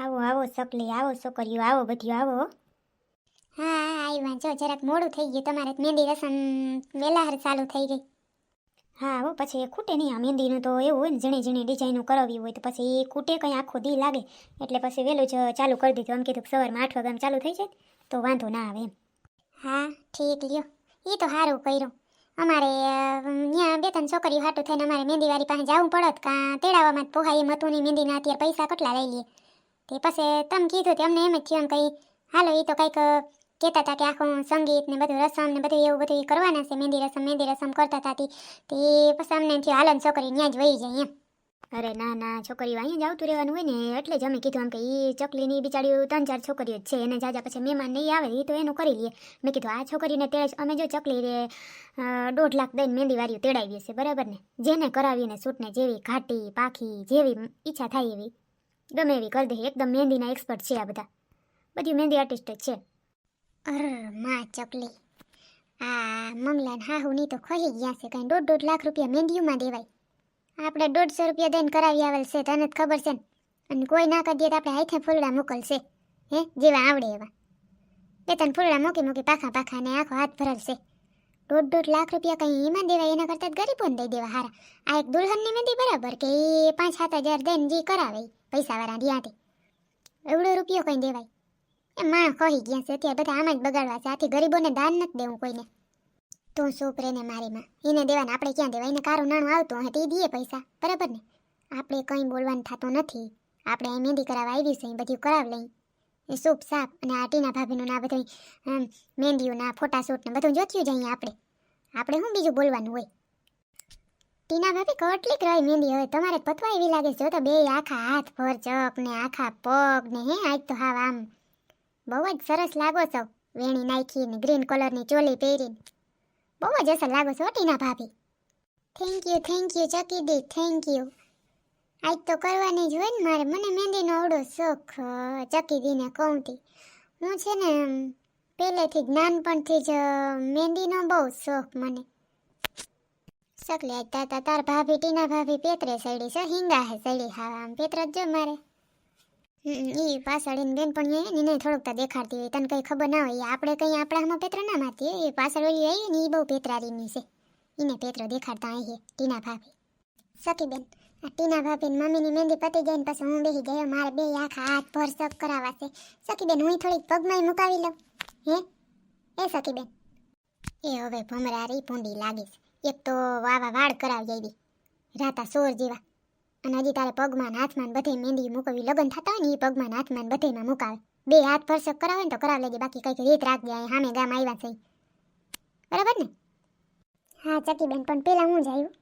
આવો આવો સકલી આવો છોકરીઓ આવો બધી આવો હા. આવ્યા જો જરાક મોડું થઈ ગયું. તમારે મહેંદી રસમ વેલાહર ચાલુ થઈ ગઈ. હા આવો પછી એ ખૂટે નહીં આ મહેંદીનું તો એવું હોય ને ઝીણી ઝીણી ડિઝાઇનો કરાવવી હોય તો પછી એ ખૂટે કંઈ આખો દી લાગે. એટલે પછી વહેલું જ ચાલુ કરી દીધું. એમ કીધું કે સવારમાં આઠ વાગ્યામાં ચાલુ થઈ જાય તો વાંધો ના આવે એમ. હા ઠીક લ્યો. એ તો સારું કર્યું. અમારે ત્યાં બે ત્રણ છોકરીઓ હાટું થઈને અમારે મહેંદીવાળી પાસે જવું પડત. કાં તેડાવવામાં જ પોહાય એમ હતું નહીં મહેંદીના અત્યારે પૈસા કેટલા લઈ લઈએ તે પછી તમે કીધું તે અમને એમ જ થયું કંઈ હાલો એ તો કંઈક કહેતા હતા કે આખું સંગીત ને બધું રસમ ને બધું એવું બધું કરવાના છે, મહેંદી રસમ મહેંદી રસમ કરતા હતા તી. પછી અમને થયું, હાલો છોકરી ત્યાં જ વહી જાય એમ. અરે, ના ના, છોકરીઓ અહીંયા જ આવતું રહેવાનું હોય ને, એટલે જ અમે કીધું આમ કે એ ચકલીની બિચારીઓ ત્રણ ચાર છોકરીઓ જ છે, એને જાજા પછી મહેમાન નહીં આવે એ તો એનું કરી લઈએ મેં કીધું, આ છોકરીને તેડે અમે જો ચકલી રે દોઢ લાખ દઈને મહેંદીવાળીઓ તેડાવીએ છીએ, બરાબર ને? જેને કરાવીને સૂટને જેવી ઘાટી, પાખી જેવી ઈચ્છા થાય એવી. ગમે એવી કરી દે, એકદમ મહેંદીના એક્સપર્ટ છે આ બધા. બધી મહેંદી આર્ટિસ્ટ જ છે. અર, માં ચકલી. આ મંગલાન હાહુની તો ખોહી ગયા છે, કાંઈ દોઢ દોઢ લાખ રૂપિયા મહેંદીઓમાં દેવાય. આપણે દોઢસો રૂપિયા દઈને કરાવી આવેલ છે, તને જ ખબર છે ને. અને કોઈ ના કરી દે તો આપણે હાથે ફૂલડા મોકલશે, હે? જેવા આવડે એવા. બે ત્રણ ફૂલડા મૂકી મૂકી પાખા પાખા ને આખો હાથ ભરેલ છે દોઢ દોઢ લાખ રૂપિયા કંઈ એમાં દેવાય, એના કરતાં ગરીબોને દઈ દેવા હારા? આ એક દુલ્હનની મહેંદી બરાબર કે એ પાંચ સાત હજાર દઈને જે કરાવે પૈસાવાળા ત્યાંથી એવડો રૂપિયો કંઈ દેવાય? એ માણ કહી ગયા છે, અત્યારે બધા આમાં જ બગાડવા છે. આથી ગરીબોને દાન નથી દેવું કોઈને. તું શું મારીમાં એને દેવાને આપણે ક્યાં દેવાય? એને કારું નાણું આવતું હોય તે દઈએ પૈસા, બરાબર ને? આપણે કંઈ બોલવાનું થતું નથી. આપણે અહીં મહેંદી કરાવવા આવી છે એ બધું કરાવ લઈ એ સૂપ સાપ અને આ ટીના ભાભીનું ના બધું મહેંદીઓના ફોટા શૂટ ને બધું જોત્યું જ અહીંયા આપણે. આપણે શું બીજું બોલવાનું હોય? ટીના ભાભી કેટલીક રહી મહેંદી હવે તમારે પતવા એવી લાગે છે. જો તો બે આખા હાથ ભર, ચક ને આખા પગ ને, હે, આજ તો હાવ આમ બહુ જ સરસ લાગો છો. વેણી નાખીને ગ્રીન કલરની ચોલી પહેરીને. બહુ જ અસર લાગો છો ટીના ભાભી. Thank you thank you Chakki દી થેન્ક યુ આજ તો કરવાની જ હોય ને મારે. મને મહેંદીનો અવડો શોખ ચકી દીને કહુંથી હું છે ને પહેલેથી જ નાનપણથી જ મહેંદીનો બહુ શોખ મને. શકલે આજ તાતા તાર ભાભી ટીના ભાભી પેતરે સડી છે હિંગા હે સડી હા આમ પેતર જ જો મારે. એ ઈ પાછળ એની બેનપણી આવી ને થોડુંક તો દેખાડતી હોય. તને કંઈ ખબર ના હોય આપણે કંઈ આપણા હામાં પેત્ર ના મારતી એ પાછળ ઓલી આવી ને એ બહુ પેતરારીની છે. એને પેત્રો દેખાડતા અહીં ટીના ભાભી. સખી બેન ટીના ભાભી મમ્મીની મહેંદી પતી જાય ને પછી હું બેસી ગયો મારે બે આખા હાથ ભર સક કરાવવા છે. સખી બેન હું થોડીક પગમાં મુકાવી લઉં. હે? એ સખી બેન એ હવે ભમરારી પૂંડી લાગીશ એક તો વાવા વાળ કરાવી આવી રાતા સોર જેવા. અને હજી તારે પગમાં હાથમાં બધે મહેંદી મૂકવી લગ્ન થતા હોય ને એ પગમાં હાથમાં બધેમાં મુકાવે. બે હાથ પરસક કરાવે ને તો કરાવી લેજે. બાકી કંઈક રીત રાખજે. અહીં સામે ગામ આવ્યા છે બરાબર ને? હા ચકી બેન પણ પેલા હું જાયું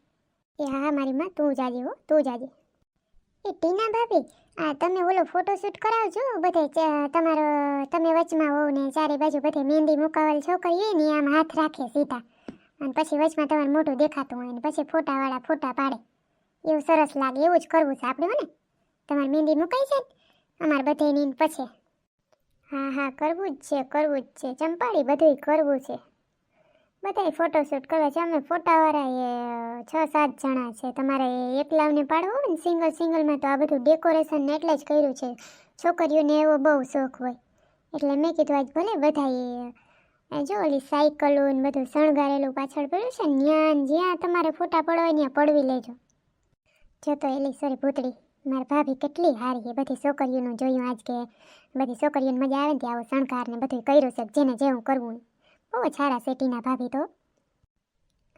એ હા, મારી માં, તું જાજે હો, તું જાજે. એ ટીના ભાભી, આ તમે ઓલો ફોટોશૂટ કરાવજો, બધે તમારો, તમે વચમાં હોવ ને ચારે બાજુ બધે મહેંદી મુકાવેલ છોકરી હોય ને આમ હાથ રાખે સીધા. અને પછી વચમાં તમારું મોટું દેખાતું હોય ને, પછી ફોટાવાળા ફોટા પાડે. એવું સરસ લાગે, એવું જ કરવું છે આપણે ને? તમારે મહેંદી મુકાઈ છે અમારે બધે ની પછી. હા હા, કરવું જ છે, કરવું જ છે, ચંપાળી બધુંય કરવું છે. બધાય ફોટોશૂટ કરવા છે. અમે ફોટાવાળા એ છ, સાત જણા છે. તમારે એકલાવને પાડવો હોય ને સિંગલ સિંગલમાં તો આ બધું ડેકોરેશન એટલે જ કર્યું છે. છોકરીઓને એવો બહુ શોખ હોય. એટલે મેં કીધું, આજ ભલે બધાય જો ઓલી સાયકલો ને બધું શણગારેલું પાછળ પડ્યું છે જ્ઞાન જ્યાં તમારે ફોટા પડવા ત્યાં પડવી લેજો. જો તો એલી, સોરી ભૂતળી, મારી ભાભી કેટલી હારી છે. બધી છોકરીઓનું જોયું આજ કે બધી છોકરીઓને મજા આવે ને, ત્યાં આવો શણગાર ને બધું કર્યું છે, જેને જેવું કરવું બહુ સારા સેટીના ભાભી તો.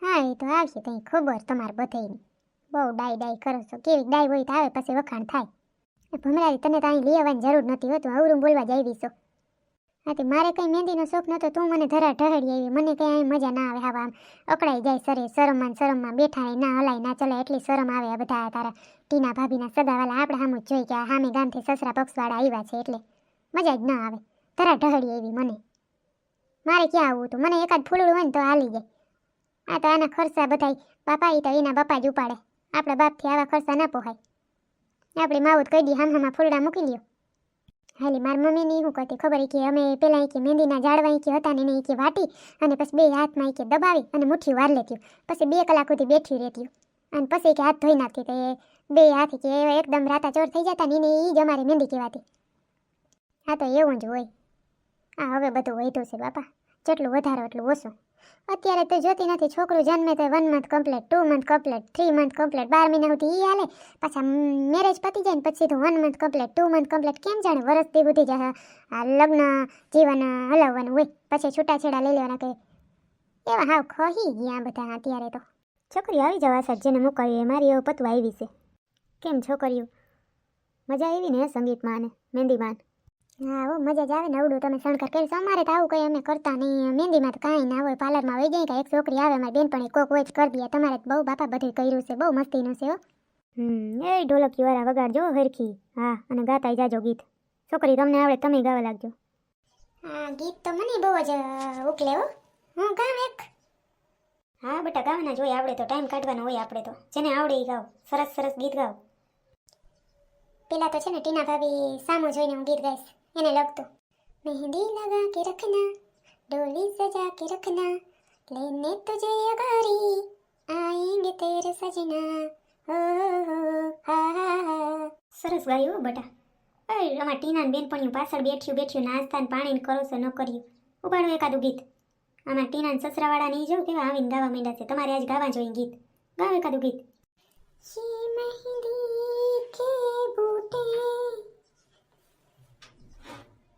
હા, એ તો આવશે કંઈ ખબર તમારે બધાયની. બહુ ડાય ડાય કરો છો. કેવી ડાય હોય તો આવે, પછી વખાણ થાય. ભમરાજી, તને તો અહીં લઈ આવવાની જરૂર નથી હોતું. અવરું બોલવા જ આવી હા તે મારે કંઈ મહેંદીનો શોખ નહોતો તું મને ધરા ઢહડી આવી. મને કંઈ અહીં મજા ના આવે. હવા આમ અકળાઈ જાય સરે શરમમાં શરમમાં બેઠા હોય ના હલાય, ના ચલાય. એટલી શરમ આવે આ બધા તારા ટીના ભાભીના સગાવાલા આપણે સામું જોઈ કે આ સામે ગામથી સસરા પક્ષવાળા આવ્યા છે એટલે મજા જ ના આવે. ધરા ઢહડી આવી મને. મારે ક્યાં આવવું હતું? મને એકાદ ફૂલડું હોય ને તો હાલી જાય. આ તો આના ખર્ચા બધાય. બાપા એ તો એના બાપા જ ઉપાડે. આપણા બાપથી આવા ખર્ચા ના પોહાય. આપણે માવત કહી દી હામહામાં ફૂલડા મૂકી લ્યો. હાલી, મારી મમ્મીની શું કહેતી ખબર કે અમે ઈ કે મહેંદીના ઝાડવા ઈ કે હતા ને એને કે વાટી અને પછી બે હાથમાં કે દબાવી અને મુઠ્ઠી વાર લેતી પછી બે કલાક સુધી બેઠી રહેતી. અને પછી કે હાથ ધોઈ નાખતી તે એ બે હાથ કે એકદમ રાતા ચોર થઈ જતા ને ઈ જ અમારી મહેંદી કહેવાતી. આ તો એવું જ હોય. આ હવે બધું વધ્યું છે બાપા. જેટલું વધારો એટલું ઓછું. અત્યારે તો જોતી નથી છોકરું જન્મે તો one month complete two month complete three month complete બાર મહિના સુધી એ હાલે. પાછા મેરેજ પતી જાય ને પછી તો one month complete two month complete કેમ જાણે વરસથી સુધી જ આ લગ્ન, જીવન, હલાવવાનું હોય. પછી છૂટાછેડા લઈ લેવાના કે એવા હાવ ખહી ગયા બધા અત્યારે તો. છોકરીઓ આવી જવા સર જેને મોકલીએ મારી એવો પતવા આવી છે. કેમ છોકરીઓ? મજા આવી ને સંગીતમાં અને મહેંદીમાં. હા હો મજા જ આવે ને આવડું તમે શણગાર કરીશ અમારે તો આવું કંઈ અમે કરતા નહીં. મહેંદીમાં તો કાંઈ ના હોય પાર્લરમાં વહી જાય કે એક છોકરી આવે મારી બેનપણી કોક હોય જ કરી દે. તમારે બહુ બાપા બધું કર્યું છે બહુ મસ્તીનું છે હો. હમ એ ઢોલકી વાળા વગાડજો હરખી. હા અને ગાતાય જાજો ગીત. છોકરી તમને આવડે તમે ગાવા લાગજો. હા ગીત તો મને બહુ જ ઉકલે હો. હું ગામ એક? હા બેટા ગાવાના જોઈએ આવડે તો ટાઈમ કાઢવાનો હોય આપણે તો. જેને આવડે એ ગાવ સરસ સરસ ગીત ગાવ. પેલા તો છે ને ટીના ભાભી સામું જોઈને હું ગીત ગાઈશ. એને લગતો. મહેંદી લગા કે રખના, ડોલી સજા કે રખના લેને તુજે અગારી આયેંગે તેરે સજના. હા હા હા સરસ ગાયું બટા. અરે અમાર ટીનાન બેનપણીઓ પાછળ બેઠ્યું બેઠ્યું નાસ્તા ને પાણી કરો છો, ન કર્યું ઉપાડો એકાદું ગીત. આમાં ટીનાન સસરાવાળા નહીં જાઉં કેવા આવીને ગાવા માંડ્યા છે. તમારે આજ ગાવા જોઈએ ગીત. ગાવ એકાદું ગીત. શી મહેંદી કે બુ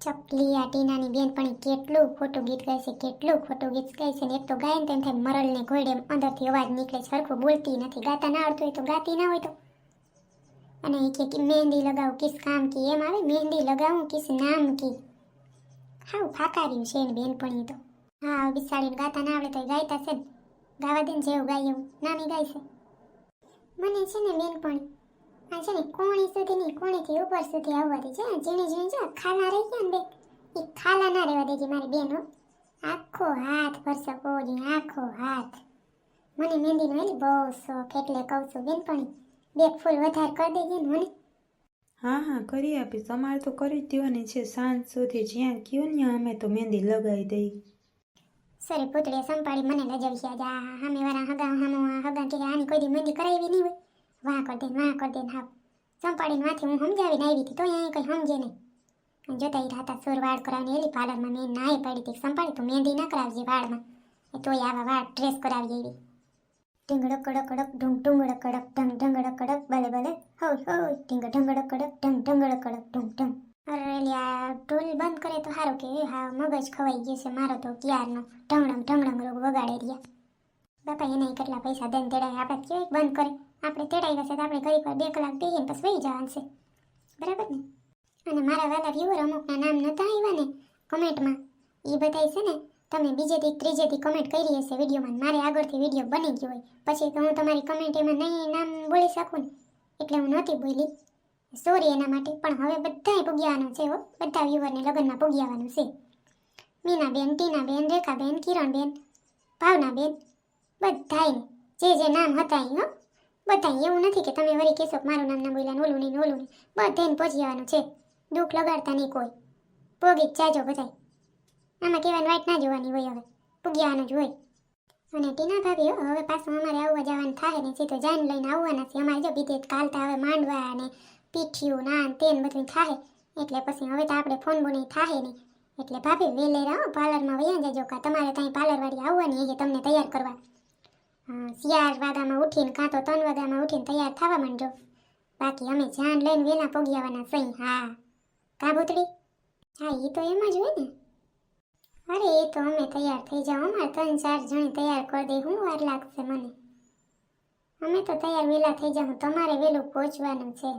ચકલી આ ટીનાની બેનપણી કેટલું ખોટું ગીત ગાય છે, કેટલું ખોટું ગીત ગાય છે ને એક તો ગાય ને તેમ થાય મરલને ઘોડે અંદરથી અવાજ નીકળે, સરખું બોલતી નથી. ગાતા ના આવડતું હોય તો ગાતી ના હોય તો. અને એ કે મહેંદી લગાવું, કિસ કામ કી? એમ આવે, મહેંદી લગાવું, કિસ નામ કી? હાવ ફાકાર્યું છે ને બેનપણી તો. હા બિસાડીને ગાતા ના આવડે તો ગાયતા છે ગાવા દે ને જેવું ગાય એવું. નાની ગાય છે. મને છે ને બેનપણી. આ છે ને કોણી સુધી નહીં કોણીથી ઉપર સુધી આવવા દે છે જીણી ઝીણી ઝીણી જો ખાલા રહી ગયા ને બે એ ખાલા ના રહેવા દેજે મારી બેન આખો હાથ ભરશે પોજી આખો હાથ. મને મહેંદીનો એટલે બહુ શોખ એટલે કહું છું બેનપણી બે ફૂલ વધારે કરી દેજે ને મને. હા હા કરી આપીશ. અમારે તો કરી જ દેવાની છે. સાંજ સુધી જ્યાં કયો ને અમે તો મહેંદી લગાવી દઈ. સરે પુતળીએ સંપાડી મને લજાવી છે. હા હામે વાળા હગા હમો હગા કે આની કોઈ દી મહેંદી કરાવી નહીં હોય. વાહ કર દે વાહ કર દેન હા સંપાડીને માથે હું સમજાવીને આવી હતી તો અહીંયા કંઈ સમજે નહીં. અને જોતા એ રાતા સુર વાળ કરાવીને એલી પાર્લરમાં મેં નાય પડી હતી. સંપાડી તો, મહેંદી ના કરાવજે વાળમાં. એ તોય આવા વાળ ડ્રેસ કરાવી એવી ઢીંગડક, કડક કડક, ઢુંગ, ઢુંગડક, કડક, ઢંગ, ઢંગડક, કડક, ભલે ભલે. હોય હોય ઢીંગ, ઢંગડક, કડક, ઢંગ, ઢંગડક, કડક, ઢુંગ, ઢંગ. અરે આ ઢોલ બંધ કરે તો સારું કે. હા મગજ ખવાઈ ગયું છે મારો તો ક્યારનો. ઢંગડમ ઢંગડમ રોગ વગાડે રહ્યા. બાપા, એને કેટલા પૈસા દેન તેડાય, આપણે કેવી બંધ કરે? આપણે તેડાવ્યા છે તો આપણે ઘડી પર બે કલાક બેહીને પછી વહી જવાનું છે. બરાબર ને? અને મારા વાલા વ્યુઅર અમુકના નામ નહોતા આવ્યા ને કમેન્ટમાં. એ બધાય છે ને, તમે બીજેથી ત્રીજેથી કમેન્ટ કરી હશે વિડીયોમાં, મારે આગળથી વીડિયો બની ગયો હોય. પછી તો હું તમારી કમેન્ટ એમાં નહીં નામ બોલી શકું ને. એટલે હું નહોતી બોલી. સોરી એના માટે, પણ હવે બધાય પૂગ્યાવાનું છે હો. બધા વ્યુઅરને લગ્નમાં પૂગ્યાવાનું છે. મીનાબેન, ટીનાબેન, રેખાબેન, કિરણબેન, ભાવનાબેન બધાય જે જે નામ હતા એ હો. બધાય એવું નથી કે તમે વળી કહેશો મારું નામ ના બોલ્યા ઓલું નહીં ઓલું નહીં. બધાને પહોંચી જવાનું છે. દુઃખ લગાડતા નહીં કોઈ. પોગી જાજો બધાય. આમાં કહેવાની વાઈટ ના જોવાની હોય હવે. પૂગ્યાનું જ હોય. અને ટીના ભાભી હવે પાછું અમારે આવવા જવાનું થાય ને સીધો જાન લઈને આવવાના છે. અમારે જો બીજે કાલતા હવે માંડવા અને પીઠિયું ના ને તેન બધું થાય. એટલે પછી હવે તો આપણે ફોન બોની થાય નહીં. એટલે ભાભી વેલે રહો પાર્લરમાં વયા જજો કા. તમારે ત્યાં પાર્લરવાળી આવવાની એ તમને તૈયાર કરવા. હા, વાદામાં ઉઠીને કાં તો ત્રણ વાદામાં ઉઠીને તૈયાર થવા માંડજો. બાકી અમે જાન લઈને વેલા આવવાના સહી હા. કા હા એ તો એમ જ હોય ને. અરે એ તો અમે તૈયાર થઈ જાઓ. અમારે ત્રણ ચાર જણી તૈયાર કરી દે શું વાર લાગશે મને. અમે તો તૈયાર વહેલા થઈ જાઉં તમારે વહેલું પહોંચવાનું છે.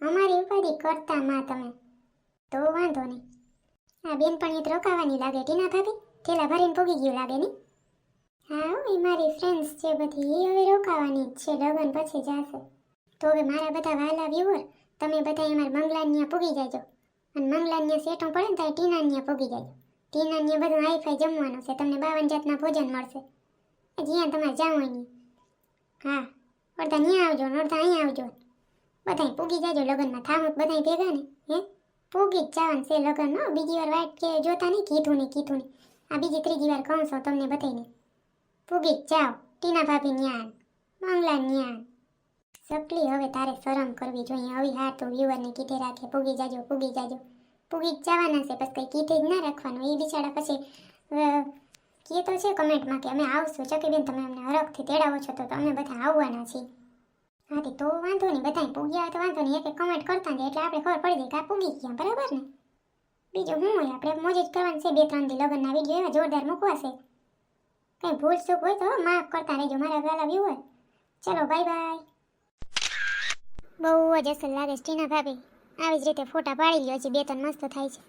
અમારી ઉપાધિ કરતા માં તમે. તો વાંધો નહીં. આ બેનપણી રોકાવાની લાગે ટીના ભાભી? થેલા ભરીને પોગી ગયું લાગે નહીં? હા, એ મારી ફ્રેન્ડ્સ છે બધી, એ હવે રોકાવાની છે, લગન પછી જાશે. તો હવે મારા બધા વાલા વ્યુઅર તમે બધા અમારે મંગલાન્યા પૂગી જાજો. અને મંગલાન્યા સેટો પડે ને ત્યાં પૂગી જાજો. ટીનાન્યા બધું હાઈફાઈ જમવાનું છે, તમને બાવન જાતના ભોજન મળશે. જ્યાં તમારે જવું હોય નહીં હા, અડધા ત્યાં આવજો ને અડધા અહીંયા આવજો. બધાય પૂગી જાજો લગ્નમાં, થામુક બધાય ભેગા ને, હે? પૂગી જ જવાનું છે લગ્નમાં. બીજી વાર વાત કે જોતા નહીં, કીધું નહીં કીધું નહીં. આ બીજી ત્રીજી વાર કહું છું તમને બધાને પૂગી જ જાઓ ટીના ભાભી ન્યાન. મંગલા ન્યાન. સકલી, હવે તારે શરમ કરવી જોઈએ. હવે હા તો વ્યુઅરને કીધે રાખે પૂગી જાજો પૂગી જાજો. પૂગી જવાના છે પછી કંઈ કીધે જ ના રાખવાનું. એ બિચારા પછી કહે તો છે કમેન્ટમાં કે અમે આવશું. ચકીબેન તમે અમને હરખથી તેડાવો છો તો અમે બધા આવવાના છીએ. હા, તે વાંધો નહીં. બધા પૂગ્યા તો વાંધો નહીં. એક કમેન્ટ કરતા જાય એટલે આપણે ખબર પડી જાય કે આ પૂગી ગયા બરાબર ને? બીજું હું આપણે મોજ જ કરવાની છે. બે ત્રણ દી લગ્નના વીડિયો એવા જોરદાર મૂકવા છે. કંઈ ભૂલ ચૂક હોય તો માફ કરતા રહેજો, મારા ગાલ આવ્યું હોય. ચલો બાય બાય બહુ જ અસલ લાગે છે ટીના ભાભી. આવી જ રીતે ફોટા પાડી લ્યો છે બે ત્રણ મસ્ત થાય છે.